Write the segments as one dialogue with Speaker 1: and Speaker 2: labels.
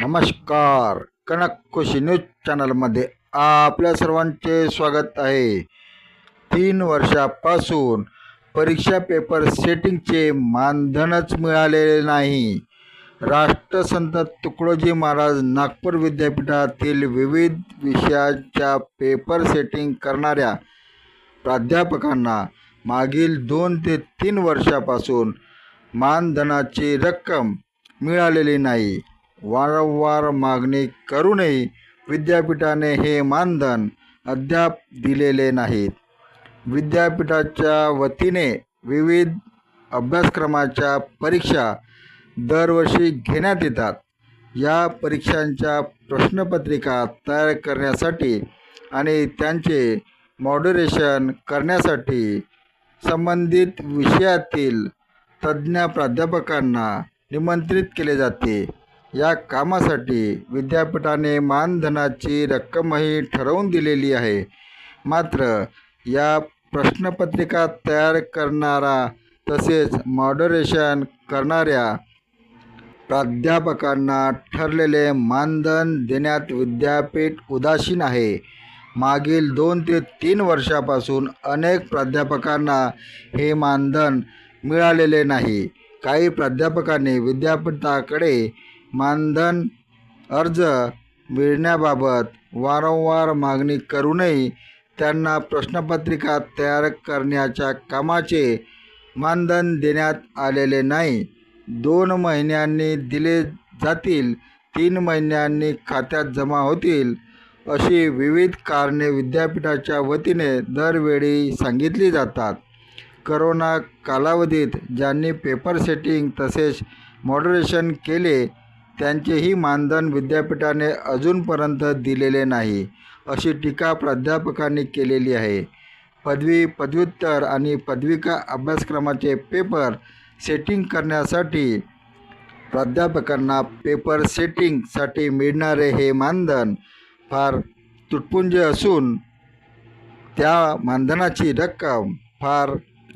Speaker 1: नमस्कार. कनक खुशी न्यूज चॅनलमध्ये आपल्या सर्वांचे स्वागत आहे. तीन वर्षापासून परीक्षा पेपर सेटिंगचे मानधनच मिळालेले नाही. राष्ट्रसंत तुकडोजी महाराज नागपूर विद्यापीठातील विविध विषयाच्या पेपर सेटिंग करणाऱ्या प्राध्यापकांना मागील दोन ते तीन वर्षापासून मानधनाची रक्कम मिळालेली नाही. वारंवार मागणी करूनही विद्यापीठाने हे मानधन अद्याप दिलेले नाहीत. विद्यापीठाच्या वतीने विविध अभ्यासक्रमाच्या परीक्षा दरवर्षी घेण्यात येतात. या परीक्षांच्या प्रश्नपत्रिका तयार करण्यासाठी आणि त्यांचे मॉडरेशन करण्यासाठी संबंधित विषयातील तज्ज्ञ प्राध्यापकांना निमंत्रित केले जाते. या कामासाठी विद्यापीठाने मानधनाची रक्कमही ठरवून दिलेली आहे. मात्र या प्रश्नपत्रिका तयार करणारा तसेच मॉडरेशन करणाऱ्या प्राध्यापकांना ठरलेले मानधन देण्यात विद्यापीठ उदासीन आहे. मागील दोन ते तीन वर्षापासून अनेक प्राध्यापकांना हे मानधन मिळालेले नाही. काही प्राध्यापकांनी विद्यापीठाकडे मानधन अर्ज मिळण्याबाबत वारंवार मागणी करूनही त्यांना प्रश्नपत्रिका तयार करण्याच्या कामाचे मानधन देण्यात आलेले नाही. दोन महिन्यांनी दिले जातील तीन महिन्यांनी खात्यात जमा होतील अशी विविध कारणे विद्यापीठाच्या वतीने दरवेळी सांगितली जातात. करोना कालावधीत ज्यांनी पेपर सेटिंग तसेच मॉडरेशन केले त्यांचेही मानधन विद्यापीठाने अजूनपर्यंत दिलेले नाही अशी टीका प्राध्यापकांनी केलेली आहे. पदवी पदव्युत्तर आणि पदविका अभ्यासक्रमाचे पेपर सेटिंग करण्यासाठी प्राध्यापकांना पेपर सेटिंगसाठी मिळणारे हे मानधन फार तुटपुंजे असून त्या मानधनाची रक्कम फार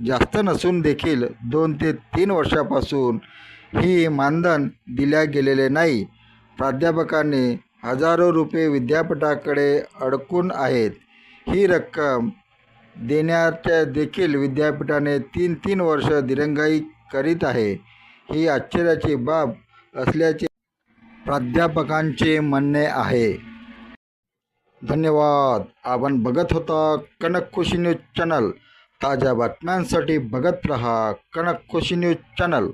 Speaker 1: जास्त नसून देखील दोन ते तीन वर्षापासून ही मानधन दिल्या गेलेले नाही. प्राध्यापकांनी हजारो रुपये विद्यापीठाकडे अडकून आहेत. ही रक्कम देण्याच्या देखील विद्यापीठाने तीन तीन वर्ष दिरंगाई करीत आहे. ही आश्चर्याची बाब असल्याचे प्राध्यापकांचे म्हणणे आहे. धन्यवाद. आपण बघत होता कनक खुशी न्यूज चॅनल. ताज्या बातम्यांसाठी बघत रहा कनक खुशी न्यूज चॅनल.